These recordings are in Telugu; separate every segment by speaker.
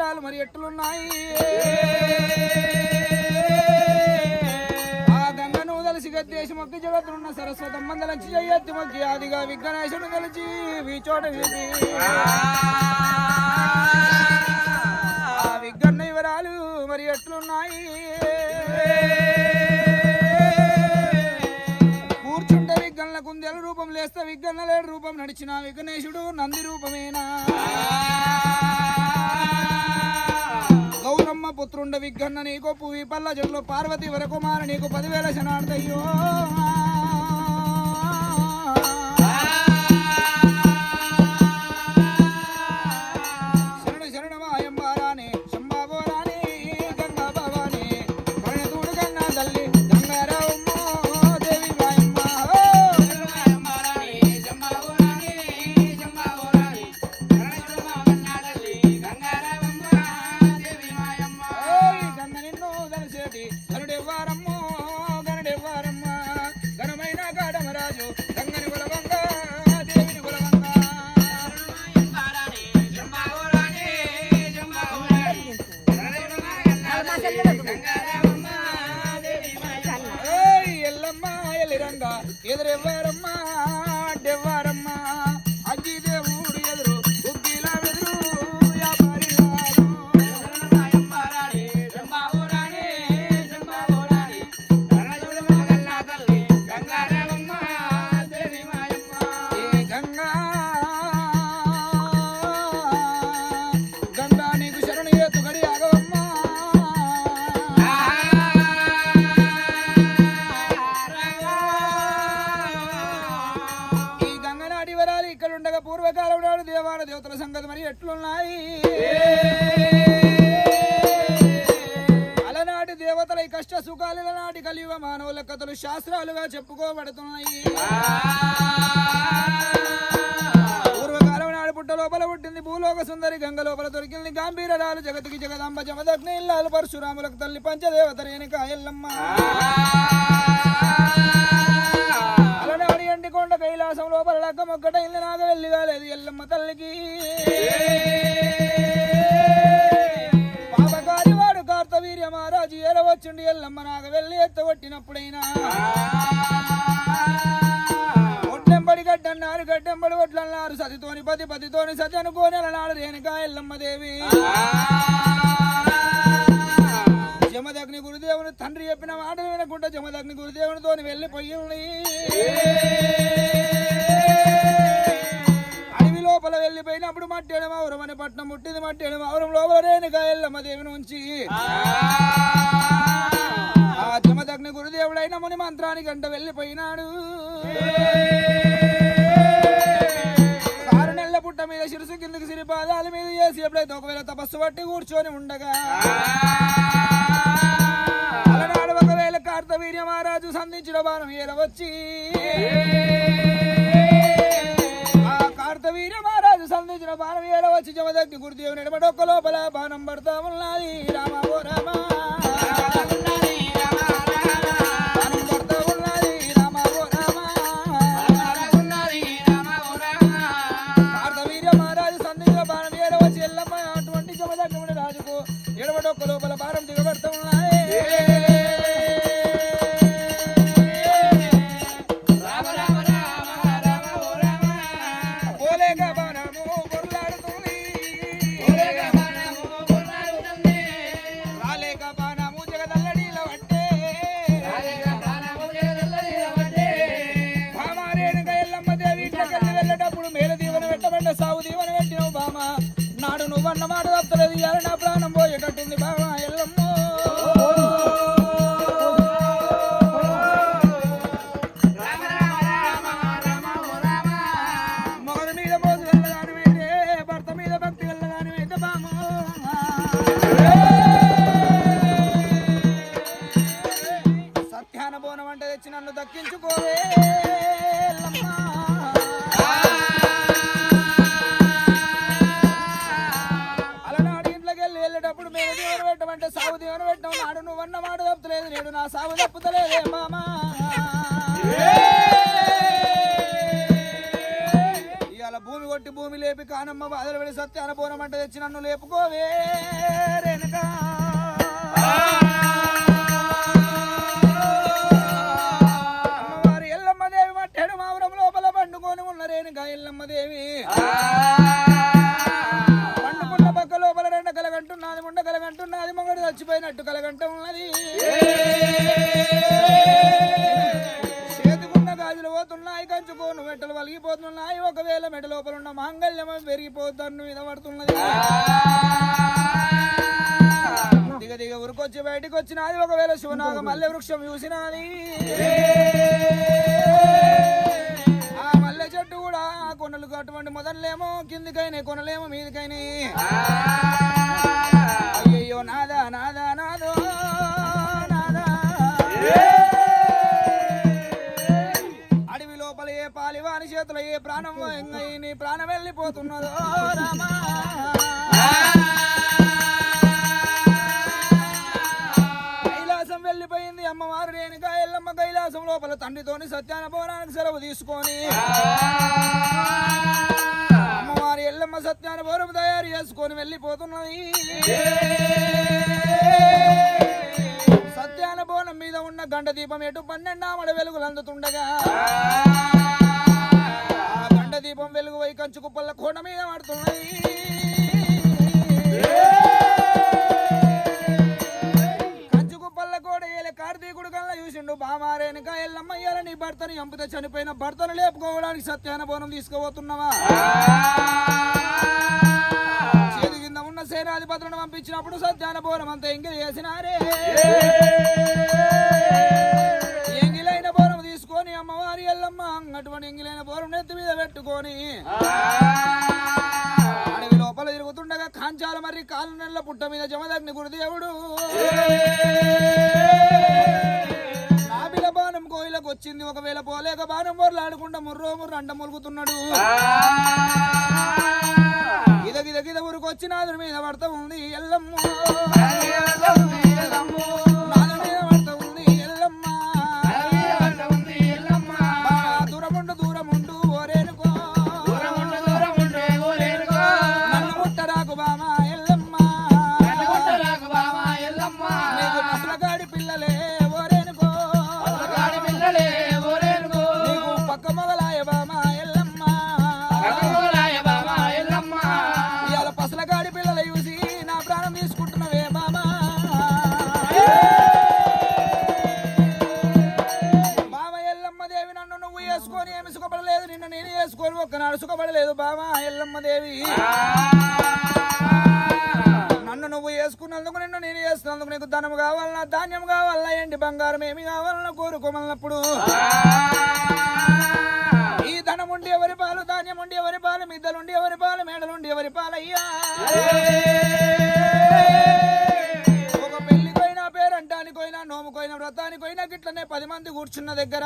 Speaker 1: వివరాలు మరి ఎట్లున్నాయి? ఆ గంగను కలిసి గద్దేసి మొక్కి జగత్తున్న సరస్వతమ్మ తలచి జయత్తి మొక్కి ఆదిగా విఘ్నేశుడు కలిసి వీచోట వీధి ఆ విఘ్న వివరాలు మరి ఎట్లున్నాయి? కూర్చుంటే విఘ్నల కుందేల రూపం లేస్తే విఘ్నలేడు రూపం నడిచిన విఘ్నేశుడు నంది రూపమేనా? పుత్రుండ నీకు పువ్వి పల్ల చెట్లు పార్వతి వరకుమార నీకు పదివేల శనార్థయ్యో నాడు దేవతల సంగతి మరి ఎట్లున్నాయి? అలనాటి దేవతల కష్ట సుఖాలు నాటి కలియుగ మానవుల కథలు శాస్త్రాలుగా చెప్పుకోబడుతున్నాయి. పూర్వకాలం నాడు పుట్ట లోపల పుట్టింది భూలోక సుందరి గంగ లోపల దొరికింది గాంభీరరాలు జగతికి జగదాంబ జమదగ్ని ఇల్లాలు పరశురాములకు తల్లి పంచదేవత రేణుక ఎల్లమ్మ. అలనాడి కొండ కైలాసం లోపల లగ్గం ఒక్కటైంది నాగ వెళ్ళి కాలేదు ఎల్లమ్మ తల్లికి. పాపకారి వాడు కార్తవీర్య మహారాజు ఏలవచ్చుండి ఎల్లమ్మ నాగ వెళ్ళి ఎత్తగొట్టినప్పుడైనా ఒడ్లెంబడి గడ్డన్నారు గడ్డెంబడి ఒట్లన్నారు సతితోని పతి పతితోని సతి అనుకోని అలనాడు రేణుకా ఎల్లమ్మ దేవి. జమదగ్ని గురుదేవుని తండ్రి చెప్పిన మాటలు వినకుండా జమదగ్ని గురుదేవునితో వెళ్ళిపోయి మట్టేడు మౌరం అని పట్నం ముట్టింది మట్టేడు మౌరం లోపల రేణుకా ఎల్లమ్మ దేవిని ఉంచి. ఆ. జమదగ్ని గురుదేవుడైన ముని మంత్రానికి గంట వెళ్ళిపోయినాడు. ఆరు నెలల పుట్ట మీద శిరసు కిందకి సిరి పాదాల మీద చేసి ఎప్పుడైతే ఒకవేళ తపస్సు పట్టి కూర్చొని ఉండగా. అలనాడు ఒకవేళ కార్తవీర్య మహారాజు సంధించిన బాణం ఏల వచ్చి మహారాజు సంధించిన బాణం ఏల వచ్చి జమదగ్ని గురుదేవుని ఎడమడొక్క లోపల బాణం పడతా ఉన్నది. రామ ఓ రామ. ఇవాళ నా ప్రాణం పోయేటట్టుంది బామ ఎల్లమ్మ మొగల మీద మోసు వెళ్ళగానివైతే భర్త మీద భక్తి వెళ్ళగానివైతే బామ సత్యాన బోనం అంటే తెచ్చి నన్ను దక్కించుకోవే ఎల్లమ్మ. సాగు దేవుని పెట్టాం నాడు నువ్వన్న మాట తప్పుతలేదు నేడు నా సాగు తప్పుతలేదే మామా. ఇవాళ భూమి కొట్టి భూమి లేపి కానమ్మ బాధలు పెడి సత్యాన పోనమంట తెచ్చి నన్ను లేపుకోవే రేణుకా అమ్మవారు ఎల్లమ్మ దేవి మట్టెడు మావరం లోపల పండుకొని ఉన్న రేణుక ఎల్లమ్మ దేవి. కలగంటున్నది కలగంటున్నది మొగడు చచ్చిపోయినట్టు కలగంట ఉన్నది. చేతుకున్న గాజులు పోతున్నాయి కంచుకోను మెట్టలు వలిగిపోతున్నాయి. ఒకవేళ మెడ లోపల ఉన్న మాంగళ్యం పెరిగిపోతాను మీద పడుతున్నది. దిగ దిగ ఉరికొచ్చి బయటికి వచ్చినది ఒకవేళ శివనాగ మల్లె వృక్షం చూసినది. ఆ మల్లె చెట్టు కూడా కొనలు అటువంటి మొదలేమో కిందికైనా కొనలేమో మీదికైనా. అయ్యయ్యో నాదా నాదా నాదో నాదా అడవి లోపల ఏ పాలివాని చేతుల ఏ ప్రాణం ఎంగై నీ ప్రాణం వెళ్ళిపోతున్నదో రామా. కైలాసం వెళ్ళిపోయింది అమ్మవారు రేణుగా ఎల్లమ్మ కైలాసం లోపల తండ్రితోని సత్యాన పౌరానికి సెలవు తీసుకొని. సత్యాన్ని పూర్వం తయారు చేసుకొని వెళ్ళిపోతున్నది సత్యాన బోనం మీద ఉన్న గంట దీపం ఎటు పన్నెండామడ వెలుగులు అందుతుండగా ఆ గంట దీపం వెలుగు వై కంచు కుప్పల కోట మీద పడుతున్నది కంచుకు పల్ల కార్తీకుడు కల్లా చూసిండు బామారేనుక ఎల్లమ్మ నీ భర్తని చంపితే చనిపోయిన భర్తను లేపుకోవడానికి సత్యాన బోనం తీసుకుపోతున్నావా? పంపించినప్పుడు సత్యాన బోనం అంతా ఎంగిలి చేసినారే ఎంగిలైన బోనం తీసుకొని అమ్మవారి ఎల్లమ్మ అటువంటి ఎంగిలైన బోరం నెత్తి మీద పెట్టుకొని అడవి లోపల తిరుగుతుండగా కాంచాల మరి కాలు నెలల పుట్ట మీద జమదగ్ని గురుదేవుడు. నాబిల బాణం కోయిలకు వచ్చింది. ఒకవేళ పోలేక బాణం బొర్లాడుకుంటా ముర్రో ముర్రు అంట ములుగుతున్నాడు. గిద గిద ఊరికి నాదుడి మీద పడతా ఉంది ఎల్లమ్మ. బంగారం ఏమి కావాలని కోరుకోమన్నప్పుడు ఈ ధనం ఉండి ఎవరి పాలు ధాన్యం ఉండి ఎవరి పాలు మిద్దలుండి ఎవరి పాలు మేడలుండి ఎవరి పాలయ్యా. ఒక పెళ్ళికైనా పేరంటానికైనా నోముకైనా వ్రతానికైనా గిట్లనే పది మంది కూర్చున్న దగ్గర.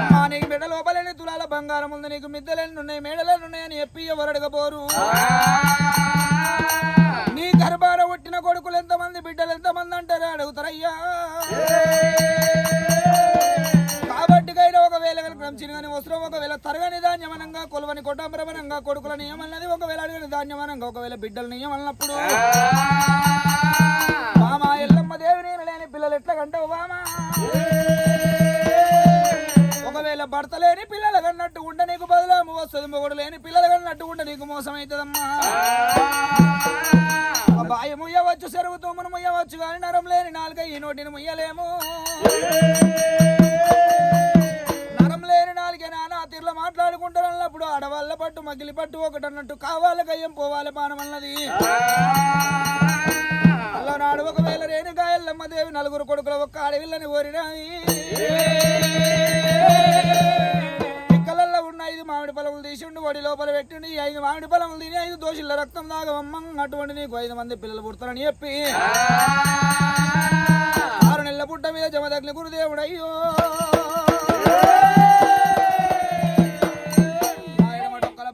Speaker 1: అమ్మా నీకు బిడ్డ లోపలేని తులాల బంగారం ఉంది నీకు మిద్దలేని ఉన్నాయి మేడలేని ఉన్నాయని చెప్పి ఎవరు అడగబోరు? దర్బార పుట్టిన కొడుకులు ఎంతమంది బిడ్డలు ఎంతమంది అంటారు? అడుగుతారయ్యా. కాబట్టికైనా ఒకవేళ కనుక చిన్నగాని వస్త్రం ఒకవేళ తరగని ధాన్యమనంగా కొలవని కొట్టాంబరమనంగా కొడుకుల నియమన్నది ఒకవేళ అడిగిన ధాన్యమనంగా ఒకవేళ బిడ్డల నియమన్నప్పుడు. మామా ఎల్లమ్మ దేవి నేను లేని పిల్లలు ఎట్లా కంటావు మామా? ఒకవేళ భర్త లేని పిల్లలు కన్నట్టు ఉండ నీకు బదులాము వస్తుంది మొగుడు లేని పిల్లలు కన్నట్టు ఉండ నీకు మోసం అవుతుందమ్మా బాయ ముయ్యవచ్చు చెరువు తోమును ముయ్యవచ్చు కానీ నరం లేని నాలుక ఈ నోటిని ముయ్యలేము. నరం లేని నాలుగే నానా తీర్ల మాట్లాడుకుంటారన్నప్పుడు ఆడవాళ్ళ పట్టు మగిలి పట్టు ఒకటి అన్నట్టు కావాలి కయ్యం పోవాలి పానం అన్నది అల్లనాడు ఒకవేళ రేణుగా ఎల్లమ్మ దేవి నలుగురు కొడుకుల ఒక్క అడవిల్లని ఓరినాయి. మామిడి పొలములు తీసిండు వడి లోపల పెట్టిండు ఈ ఐదు మామిడి పొలములు తిని ఐదు దోషుల రక్తం దాగవమ్మ అటువంటి నీకు ఐదు మంది పిల్లలు పుడతారని చెప్పి. ఆరు నెలల పుట్ట మీద జమదగ్ని గురుదేవుడు అయ్యో!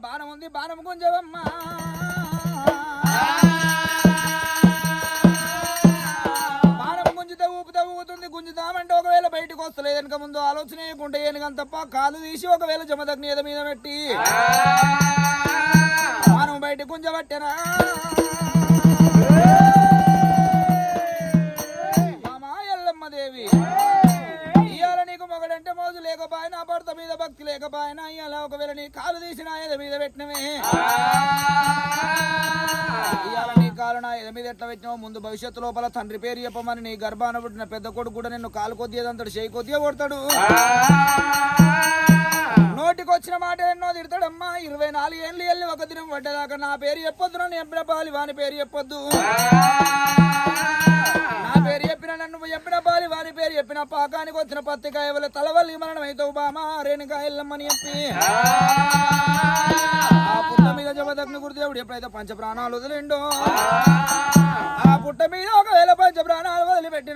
Speaker 1: బాణం ఉంది బాణం గుంజవమ్మా ముందు ఆలోచన తీసినేయకుంటే ఏనుగని తప్ప కాలు తీసి ఒకవేళ జమదగ్ని ఎద మీద పెట్టి మనం బయట గుంజబట్టెనా లేకపోయినా భర్త మీద భక్తి లేకపోయినా ఇలా ఒకవేళ నీ కాలు తీసినా ఎద మీద పెట్టినవే? ఇవాళ నీ కాలు నా ఎద మీద ఎట్లా పెట్టినావు ముందు భవిష్యత్తు లోపల తండ్రి పేరు చెప్పమని నీ గర్భాన పుట్టిన పెద్ద కొడుకు కూడా నిన్ను కాలు కొద్దిదంతడు చేయి కొద్దిగా కొడతాడు. నోటికొచ్చిన మాట ఎన్నో తిడతాడమ్మా. ఇరవై నాలుగు ఏళ్ళు వెళ్ళి ఒక దినం పడ్డదాకా నా పేరు చెప్పొద్దు నన్ను చెప్పిన వాని పేరు చెప్పొద్దు. పేరు చెప్పిన నన్ను చెప్పిన బాలి వారి పేరు చెప్పిన పాకానికి వచ్చిన పత్తికాయ వల్ల తలవల్లి మరణం అయితే బామా రేణుకా ఎల్లమ్మని చెప్పి. ఆ పుట్ట మీద జపదగ్ని గురుదేవుడు ఎప్పుడైతే పంచ ప్రాణాలు వదిలిండో ఆ పుట్ట మీద ఒక